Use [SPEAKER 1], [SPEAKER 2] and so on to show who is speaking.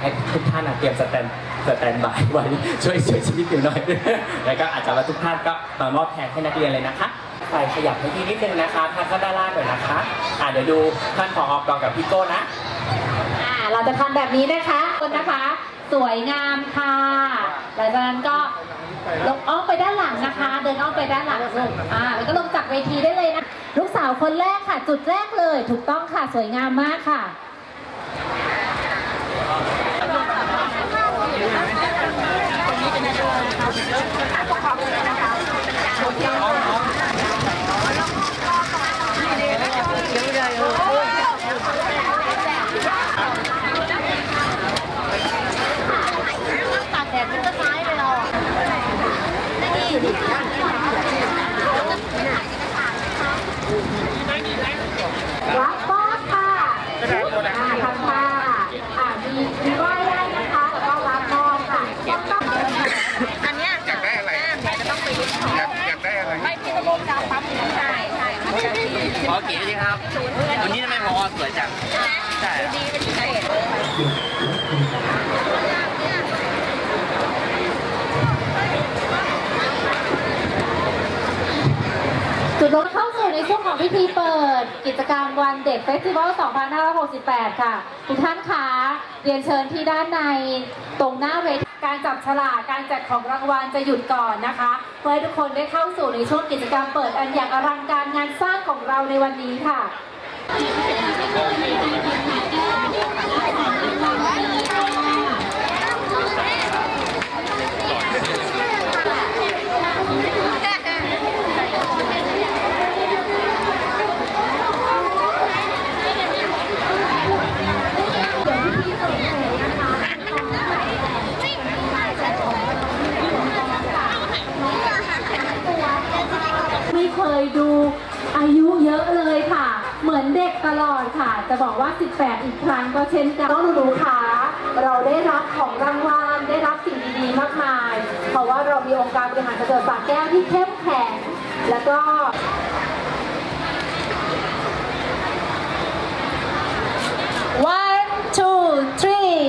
[SPEAKER 1] ให้ทุกท่านเตรียมสแตนสแตนบายไว้ช่วยช่วยชีวิตอยู่หน่อย แล้วก็อาจจะว่าทุกท่านก็มามอบแทนให้นักเรียนเลยนะคะใส่ขยับให้ที่นิดนึงนะคะท่านก็ด้านล่างหน่อยนะคะอ่าเดี๋ยวดูท่านผอออกองกับพี่โก้นะ
[SPEAKER 2] อ่าเราจะทำแบบนี้นะคะคนนะคะ สวยงามค่ะหลังจากนั้นก็ลงอ้อมไปด้านหลังนะคะ เดินอ้อมไปด้านหลังลูกอ่าแล้วก็ลงจากเวทีได้เลยนะลูกสาวคนแรกค่ะ จุดแรกเลย ถูกต้องค่ะสวยงามมากค่ะ
[SPEAKER 3] ตากแดดเป็นต้นไม้เลยเราอะนี่
[SPEAKER 2] รับป้อนค่ะอ่าทำค่ะอ่ามีมีไหว้ได้นะคะ แล้วก็รับป้อนค่ะต้อง
[SPEAKER 3] อันเนี้ย
[SPEAKER 4] อยากได้อะไร
[SPEAKER 3] จะต้องไปลุ้น
[SPEAKER 4] อยากอยากได้อะไร
[SPEAKER 3] ไม่พี่จะลงดาวปั๊มใช่ใช่มัน
[SPEAKER 5] ขอเก๋ดีครับ วันนี้ทำไมพอสวยจัง ใช่
[SPEAKER 3] ดีเป็นพิเศษ
[SPEAKER 2] จุดลงเข้า ของพิธีเปิดกิจกรรมวันเด็กเฟสติวัล 2568 ค่ะ ทุกท่านคะเรียนเชิญที่ด้านในตรงหน้าเวทีการจับฉลากการจัดของรางวัลจะหยุดก่อนนะคะ เพื่อให้ทุกคนได้เข้าสู่ในช่วงกิจกรรมเปิดอันอย่างอลังการงานสร้างของเราในวันนี้ค่ะ ไม่เคยดูอายุเยอะเลยค่ะ เห มือนเด็กตลอดค่ะ จะบอกว่า 18 อีกครั้งก็เช่นกันต้องดูค่ะเราได้รับของรางวัลได้รับสิ่งดีๆมากมาย เพราะว่าเรามีองค์การบริหารจังหวัดสระแก้วที่เข้มแข็งแล้วก็ one two three